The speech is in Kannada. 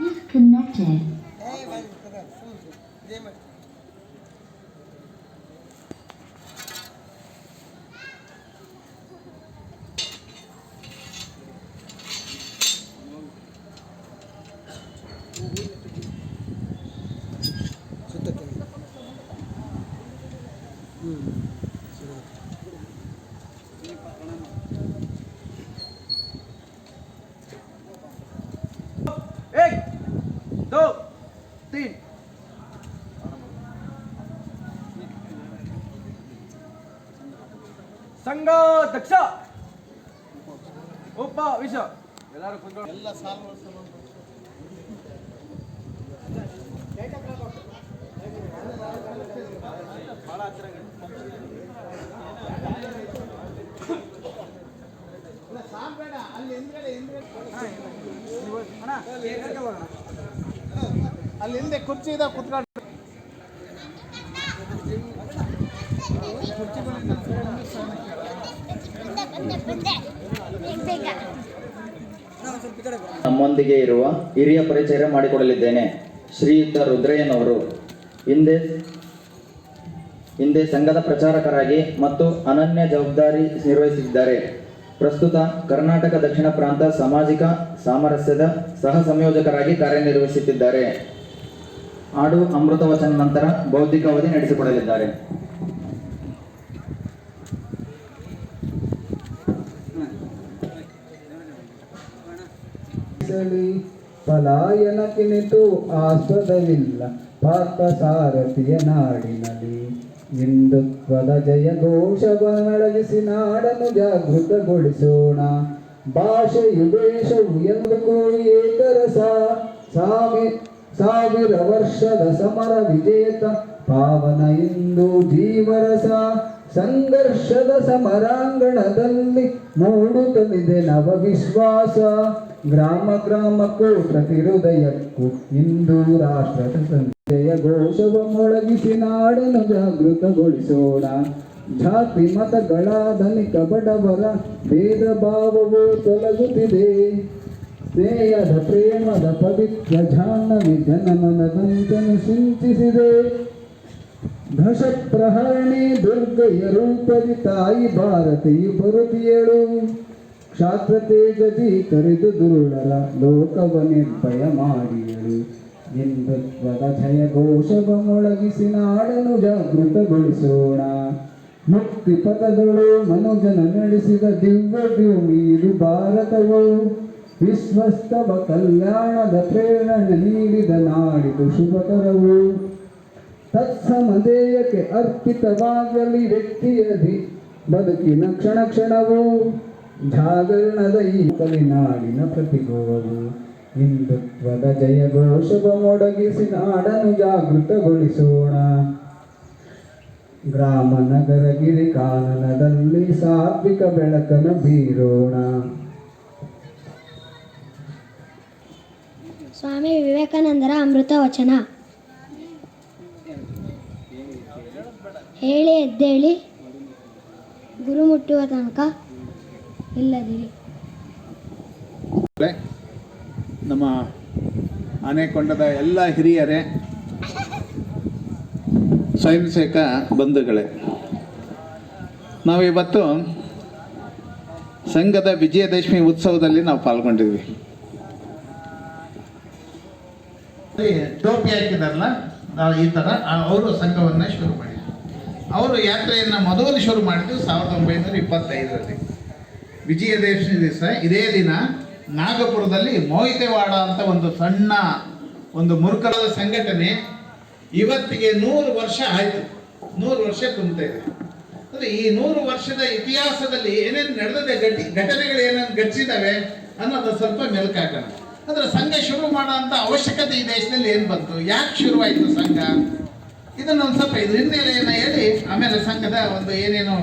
is connected. Hmm. ಸಂಘ ದಕ್ಷ ಉಪ ವಿಷ ಎಲ್ಲರೂ ಇಲ್ಲ ಎಲ್ಲ ಅಲ್ಲಿ ಹಿಂದೆ ಕುರ್ಚಿ ಇದೆ ಕುತ್ಕೊಂಡು ನಮ್ಮೊಂದಿಗೆ ಇರುವ ಹಿರಿಯ ಪರಿಚಯ ಮಾಡಿಕೊಡಲಿದ್ದೇನೆ. ಶ್ರೀಯುತ ರುದ್ರಯ್ಯನವರು. ಹಿಂದೆ ಹಿಂದೆ ಸಂಘದ ಪ್ರಚಾರಕರಾಗಿ ಮತ್ತು ಅನನ್ಯ ಜವಾಬ್ದಾರಿ ನಿರ್ವಹಿಸಿದ್ದಾರೆ. ಪ್ರಸ್ತುತ ಕರ್ನಾಟಕ ದಕ್ಷಿಣ ಪ್ರಾಂತ ಸಾಮಾಜಿಕ ಸಾಮರಸ್ಯದ ಸಹ ಸಂಯೋಜಕರಾಗಿ ಕಾರ್ಯನಿರ್ವಹಿಸುತ್ತಿದ್ದಾರೆ. ಆಡು ಅಮೃತ ವಚನ ನಂತರ ಬೌದ್ಧಿಕ ಅವಧಿ ನಡೆಸಿಕೊಡಲಿದ್ದಾರೆ. ಸಳಿ ಪಲಾಯನಕ್ಕೆ ನಿಂತು ಆಸ್ಪದವಿಲ್ಲ ಪಾಪ ಸಾರಥಿಯ ನಾಡಿನಲ್ಲಿ ಹಿಂದುತ್ವದ ಜಯ ಘೋಷವ ಮೊಳಗಿಸಿ ನಾಡನ್ನು ಜಾಗೃತಗೊಳಿಸೋಣ. ಭಾಷೆಯು ದೇಶವು ಎಂದು ಏಕರಸ. ಸಾವಿ ಸಾವಿರ ವರ್ಷದ ಸಮರ ವಿಜೇತ. ಪಾವನ ಇಂದು ಜೀವರಸ. ಸಂಘರ್ಷದ ಸಮರಾಂಗಣದಲ್ಲಿ ಮೂಡುತ್ತಲಿದೆ ನವ ವಿಶ್ವಾಸ ಗ್ರಾಮ ಗ್ರಾಮಕ್ಕೂ ಪ್ರತಿ ಹೃದಯಕ್ಕೂ ಇಂದು ರಾಷ್ಟ್ರದ ಸಂಜಯ ಘೋಷವ ಮೊಳಗಿಸಿ ನಾಡನ್ನು ಜಾಗೃತಗೊಳಿಸೋಣ. ಜಾತಿ ಮತಗಳ ಧನಿಕ ಬಡವರ ಭೇದ ಭಾವವು ತೊಲಗುತ್ತಿದೆ. ಸ್ನೇಹದ ಪ್ರೇಮದ ಪವಿತ್ರ ಜಾಹ್ನವಿ ಸಂಚನು ಸಿಂಚಿಸಿದೆ. ಘಷ ಪ್ರಹರಣೆ ದುರ್ಗಯ ರೂಪದಿ ತಾಯಿ ಭಾರತಿ ಬರುತಿಯಳು ಕ್ಷಾತ್ರ ತೇಜದಿ ಕರೆದು ದುರುಳರ ಲೋಕವ ನಿರ್ಭಯ ಮಾಡಿಯಳು. ಹಿಂದುತ್ವದ ಜಯ ಘೋಷವ ಮೊಳಗಿಸಿ ನಾಡನು ಜಾಗೃತಗೊಳಿಸೋಣ. ಮುಕ್ತಿ ಪದಗಳು ಮನುಜನ ನಡೆಸಿದ ದಿವ್ಯ ಭೂಮಿ ಭಾರತವು. ವಿಶ್ವಸ್ತವ ಕಲ್ಯಾಣದ ಪ್ರೇರಣೆ ನೀಡಿದ ನಾಡಿದು ಶುಭಕರವು. ತತ್ಸಮದೇಯಕ್ಕೆ ಅರ್ಪಿತವಾಗಲಿ ವ್ಯಕ್ತಿಯದಿ. ಬದುಕಿನ ಕ್ಷಣ ಕ್ಷಣವು ಜಾಗರಣದ ಈ ಕಲಿನಾಡಿನ ಪ್ರತಿಗೋವು. ಹಿಂದುತ್ವದ ಜಯ ಘೋಷವ ಮೊಡಗಿಸಿ ನಾಡನ್ನು ಜಾಗೃತಗೊಳಿಸೋಣ. ಗ್ರಾಮ ನಗರ ಗಿರಿ ಕಾನನದಲ್ಲಿ ಸಾತ್ವಿಕ ಬೆಳಕನ್ನು ಬೀರೋಣ. ಸ್ವಾಮಿ ವಿವೇಕಾನಂದರ ಅಮೃತ ವಚನ. ಹೇಳಿ ಎದ್ದೇಳಿ. ಗುರು ಮುಟ್ಟುವ ತನಕ ಇಲ್ಲದಿರಿ. ನಮ್ಮ ಆನೆಕೊಂಡದ ಎಲ್ಲ ಹಿರಿಯರೇ ಸ್ವಯಂ ಸೇವಕ ಬಂಧುಗಳೇ ನಾವಿವತ್ತು ಸಂಘದ ವಿಜಯದಶಮಿ ಉತ್ಸವದಲ್ಲಿ ನಾವು ಪಾಲ್ಗೊಂಡಿದ್ವಿ. ಟೋಪಿ ಹಾಕಿದಾರಲ್ಲ ನಾವು ಈ ಥರ ಅವರು ಸಂಘವನ್ನು ಶುರು ಮಾಡಿದ್ರು. ಅವರು ಯಾತ್ರೆಯನ್ನು ಮೊದಲು ಶುರು ಮಾಡಿದ್ದು ಸಾವಿರದ ಒಂಬೈನೂರ ಇಪ್ಪತ್ತೈದರಲ್ಲಿ. ವಿಜಯದಶಮಿ ದಿವಸ, ಇದೇ ದಿನ ನಾಗಪುರದಲ್ಲಿ ಮೋಹಿತೆವಾಡ ಅಂತ ಒಂದು ಸಣ್ಣ ಒಂದು ಮುರುಕಲದ ಸಂಘಟನೆ ಇವತ್ತಿಗೆ ನೂರು ವರ್ಷ ಆಯಿತು. ನೂರು ವರ್ಷ ತುಂಬ್ತಾ ಇದೆ. ಅಂದರೆ ಈ ನೂರು ವರ್ಷದ ಇತಿಹಾಸದಲ್ಲಿ ಏನೇನು ನಡೆದಿದೆ, ಘಟಿ, ಘಟನೆಗಳು ಏನೇನು ಘಟಿಸಿದಾವೆ ಅನ್ನೋದು ಸ್ವಲ್ಪ ಮೆಲುಕಾಕೋಣ ಅಂದರೆ ಸಂಘ ಶುರು ಮಾಡೋ ಅಂತ ಅವಶ್ಯಕತೆ ಈ ದೇಶದಲ್ಲಿ ಏನು ಬಂತು? ಯಾಕೆ ಶುರುವಾಯಿತು ಸಂಘ? ಇದನ್ನ ಒಂದ್ ಸ್ವಲ್ಪ ಇದು ಹಿನ್ನೆಲೆಯನ್ನು ಹೇಳಿ ಆಮೇಲೆ ಸಂಘದ ಒಂದು ಏನೇನೋ